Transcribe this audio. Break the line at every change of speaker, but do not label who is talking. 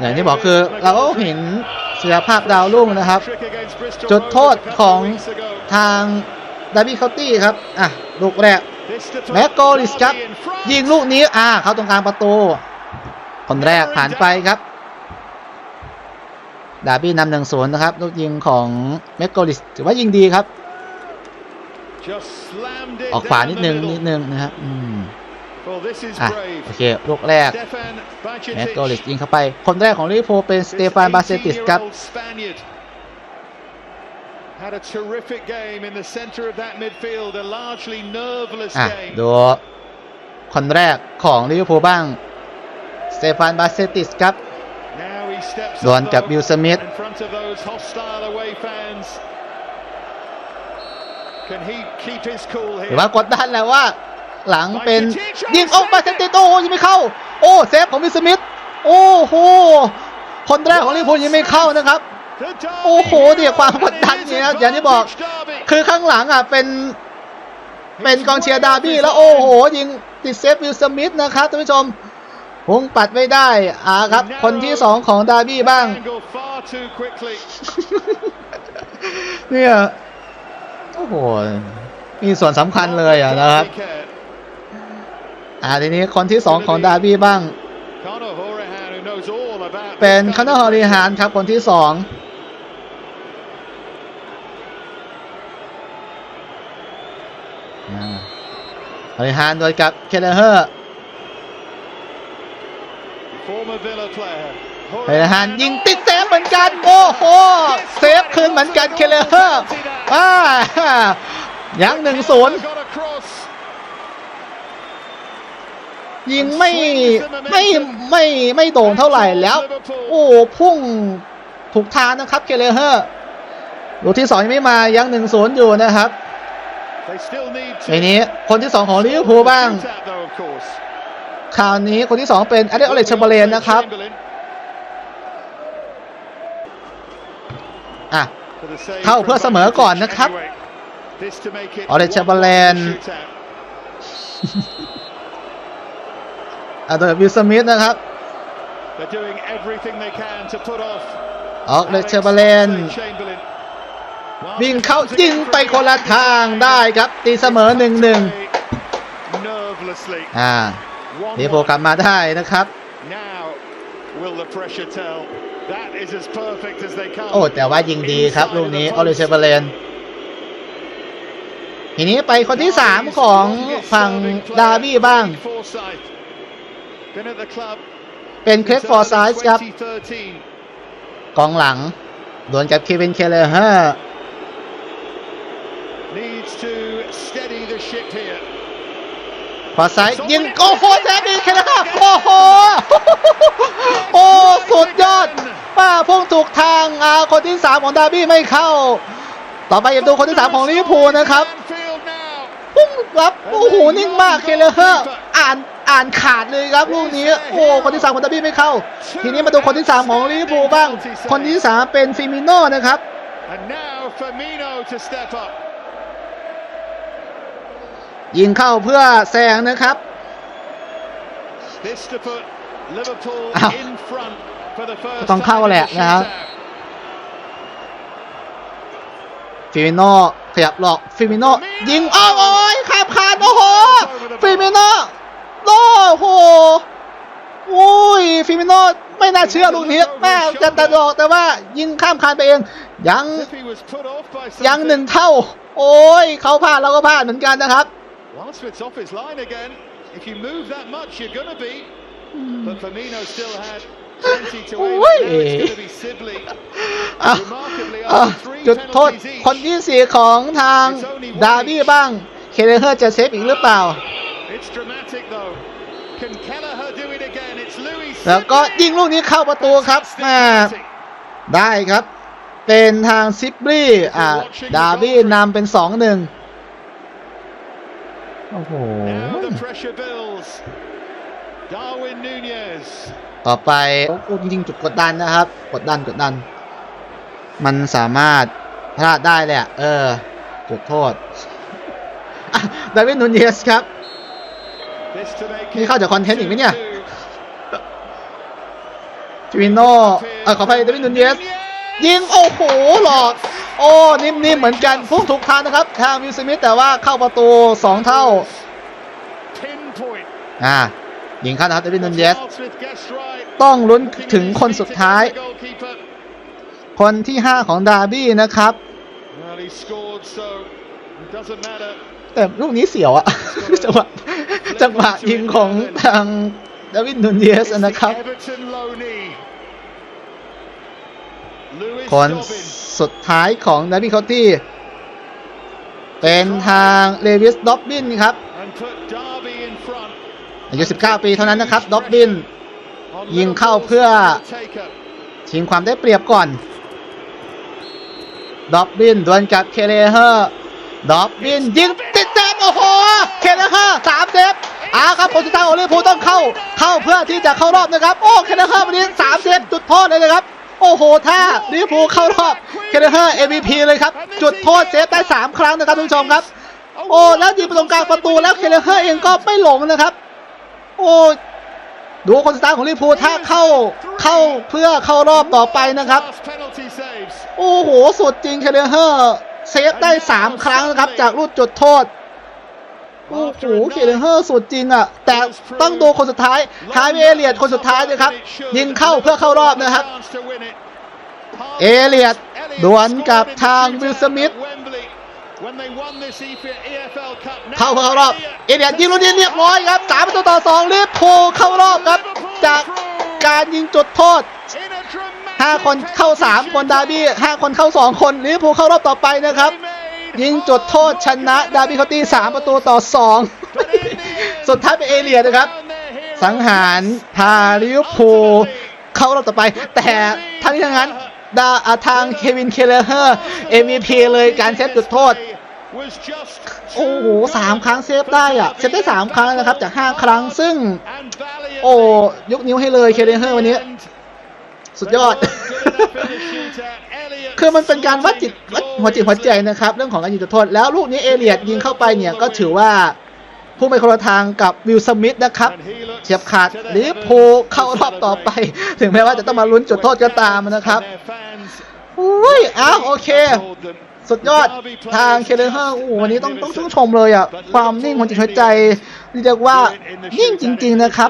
อย่างที่บอกคือเราก็เห็นศิลภาพดาวรุ่งนะครับ จุดโทษของทางดาร์บี้เคาน์ตี้ครับ อะ ลูกแรกแม็กโกลิสครับ ยิงลูกนี้ อ่า เข้าตรงกลางประตู คนแรกผ่านไปครับ ดาร์บี้นำหนึ่งศูนย์นะครับ ลูกยิงของแม็กโกลิสถือว่ายิงดีครับ ออกขวานิดนึงนิดนึงนะครับ อืม อะโอเคลูกแรกแม็กโกลิสยิงเข้าไป คนแรกของลิเวอร์พูลเป็นสเตฟานบาเซติสครับ
Had a terrific game in the centre of that midfield, a largely nerveless
อะ
game.
ดูคนแรกของลิเวอร์พูลบ้างสเตฟานบาเซติสครับ
Now he steps
ดวล
up
กับ
though,
บิลสมิธ
in front of those hostile away fans. Can he keep his cool
ห
here?
รือว่ากดดันแหล้วว่า หลังเป็นยิงโอ้บาเซติสโอ้ยังไม่เข้า โอ้เซฟของบิลสมิธโอ้โหคนแรกของลิเวอร์พูลยังไม่เข้านะครับ
The derby
โอ้โหเนี่ยความกดดัน
and it is
เนี่ยอย่างที่บอก
advantage derby.
คือข้างหลังอะเป็น เป็นกองเชียร์ดาร์บี้แล้วโอ้โหยิงติดเซฟวิลสมิธนะครับท่านผู้ชมพุงปัดไม่ได้อ่าครับ คนที่สองของดาร์บี้บ้าง
Angle far too quickly.
เนี่ย โอ้โห มีส่วนสำคัญเลยอะนะครับ
Hardly cared.
อ่าทีนี้คนที่สองของดาร์บี้บ้าง
Conor Hourihane, who knows all about
เป็น
this
คอนเนอ
kind
ร์
of
ฮอริฮานครับคนที่สองอ่าฮอริฮานโดยกับเคเลเฮอร์
former Villa player.
ฮอริฮานยิงติดเซฟเหมือนกัน โอ้โหเซฟคืนเหมือนกันเคเลเฮอร์อ่ายังหนึ่งศูนย์ ยิงไม่ไม่ไม่ไม่โด่งเท่าไหร่แล้ว โอ้พุ่งถูกทางนะครับเคเลเฮอร์ลูกที่สองยังไม่มายังหนึ่งศูนย์อยู่นะครับ
They still need to
ไอ้นี้คนที่สองของลิเวอร์พูลบ้าง
shoot at though, of course.
คราวนี้คนที่สองเป็นอเดอเลชเบเลนนะครับ
Chamberlain
อะ
for the save
เข้าเพื่อเสมอก่อนนะครับ
Anyway, this to make it
อเด
one-one
ชเบเลน
shootout.
อะโดยวิลสมิธนะครับ
They're doing everything they can to put off
ออกเลชเบเลน
Chamberlain.
วิ่งเข้ายิงไปคนละทางได้ครับ ตีเสมอหนึ่งหนึ่ง
Nervelessly.
อ่า
One
ลิเวอร์พูลกลับมาได้นะครับ
Now will the pressure tell? That is as perfect as they come.
โอ้แต่ว่ายิงดีครับ ลูกนี้ออเลชเบเลนทีนี้ไปคนที่ 3 ของฝั่งดาร์บี้บ้าง เป็นเครกฟอร์ไซส์ครับ
2013.
กองหลังดวลกับเควินเคเลเฮอร์
Needs to steady the ship here.
ฟอร์ไซส์ยิงโอ้โหแซมบีเคเลเฮอร์โอ้โหโอ้สุดยอดป้าพุ่งถูกทางอ่าคนที่ 3 ของดาร์บี้ไม่เข้า ต่อไปอย่าดูคนที่ 3 ของลิเวอร์พูลนะครับ
Anfield now.
พุ่งรับโอ้โหนิ่งมากเคเลเฮอร์อ่าน อ่านขาดเลยครับลูกนี้ โอ้ คนที่3ของดาร์บี้ไม่เข้า ทีนี้มาดูคนที่3ของลิเวอร์พูลบ้าง คนที่3เป็นฟิมิโน่นะครับ
And now Firmino to step up.
ยิงเข้าเพื่อแซงนะครับ
This to put Liverpool
อ้าว
in front for the first
ต้องเข้า
time in
แหละ
the
นะครับ
shootout.
ฟิมิโน่ขยับหลอกฟิมิโน่ยิงอ้าวโอ้ยขาบขาดโอ้โหฟิมิโน่ โอ้โหโอ้ยฟิมิโน่ไม่น่าเชื่อลูกนี้แม่จะตะดอกแต่ว่ายิงข้ามคานไปเอง ยัง
If he was put off by
ยังหนึ่ง
something.
เท่า โอ้ยเขาพลาดเราก็พลาดเหมือนกันนะครับ
Whilst it's off his line again, if you move that much, you're going to be. But Firmino still had plenty to aim
Oi.
at. Now it's going to be Sibley.
อะ
Remarkably,
อะ
after three
จุดโทษ
penalties
คน
each,
ที่สี่ของทางดาร์บี้บ้าง เคเลเฮอร์จะเซฟอีกหรือเปล่า
it's dramatic though. Can Kelleher do it again? It's Louis
แล้วก็
Sibley.
ยิงลูกนี้เข้าประตูครับ
Fantastic
แม่
penalty.
ได้ครับ เป็นทางซิปลี่อ่าดาร์บี้นำเป็นสองหนึ่งโอ้โห
Now the pressure builds. Darwin Nunez.
ต่อไปโอ้โหจริงๆจุดกดดันนะครับ กดดันกดดัน มันสามารถพลาดได้เลยอะเออจุดโทษอะดาวินนูนเยสครับ
This to make
นี่เข้าจากคอนเทนต์อีกไหมเนี่ย
2-2.
ฟิมิโน่เออขออภัยเดวิดนูนเยสยิง โอ้โห หลอก โอ้ นิ่มๆ เหมือนกันพุ่งถูกทางนะครับทางวิลสมิธแต่ว่าเข้าประตู 2 เท่า อ่า ยิงเข้านะครับเดวิดนูนเยสต้องลุ้นถึงคนสุดท้าย คนที่ 5 ของดาร์บี้นะครับ แต่ลูกนี้เสียวอะจังหวะ จังหวะยิงของทางดาวิดนูนเยสนะครับคนสุดท้ายของดาร์บี้เคาน์ตี้ เป็นทางเลวิสด็อบบินครับอายุ 19 ปีเท่านั้นนะครับด็อบบิน ยิงเข้าเพื่อชิงความได้เปรียบก่อนด็อบบินดวลกับเคเลเฮอร์ด็อบบินยิงติดเซฟโอ้โห เคเลเฮอร์สามเซฟ อ้าครับผลสุดท้ายขอลิพูต้องเข้า เข้าเพื่อที่จะเข้ารอบนะครับ โอ้เคเลเฮอร์วันนี้สามเซฟจุดโทษเลยนะครับ โอ้โห ถ้าลิเวอร์พูลเข้ารอบเคเลเฮอร์ MVP เลยครับ จุดโทษเซฟได้3ครั้งนะครับทุกผู้ชมครับ โอ้แล้วยิงไปตรงกลางประตูแล้วเคเลเฮอร์เองก็ไม่หลงนะครับ โอ้ดูคนสุดท้ายของลิพูถ้าเข้าเข้าเพื่อเข้ารอบต่อไปนะครับ โอ้โหสุดจริงเคเลเฮอร์เซฟได้ 3 ครั้งนะครับ จากลูกจุดโทษ โอ้โหเคเลเฮอร์สุดจริงอะ แต่ต้องดูคนสุดท้ายฮาร์วีเอเลียดคนสุดท้ายนะครับ ยิงเข้าเพื่อเข้ารอบนะครับ เอเลียดดวลกับทางวิลสมิธเข้าเข้ารอบ เอเลียดยิงลูกนี้เรียบร้อยครับสามประตูต่อสองลิเวอร์พูเข้ารอบครับ จากการยิงจุดโทษห้าคนเข้าสามคนดาร์บี้ห้าคนเข้าสองคนลิเวอร์พูเข้ารอบต่อไปนะครับ ยิงจุดโทษชนะ ดาร์บี้คาน์ตี้สามประตูต่อสองสุดท้ายเป็นเอเลียดนะครับ สังหารพาลิวพูลเข้ารอบต่อไป แต่ทั้งนี้ทั้งนั้นดาอ่าทางเควินเคเลเฮอร์ MVP เลยการเซฟจุดโทษ โอ้โหสามครั้งเซฟได้อะเซฟได้สามครั้งนะครับ จากห้าครั้งซึ่ง โอ้ยกนิ้วให้เลยเคเลเฮอร์วันนี้ สุดยอด คือมันเป็นการวัดจิตวัดหัวจิตหัวใจนะครับ เรื่องของการยิงจุดโทษ แล้วลูกนี้เอเลียดยิงเข้าไปเนี่ยก็ถือว่าพุ่งไปคนละทางกับวิลสมิธนะครับเฉียบขาดลิเวอร์พูลเข้ารอบต่อไป ถึงแม้ว่าจะต้องมาลุ้นจุดโทษก็ตามนะครับอุ้ยอ้าวโอเค สุดยอดทางเคเลเฮอร์โอ้วันนี้ต้องต้องชื่นชมเลยอะ ความนิ่งของจิตหัวใจเรียกว่ายิ่งจริง ๆ นะครับ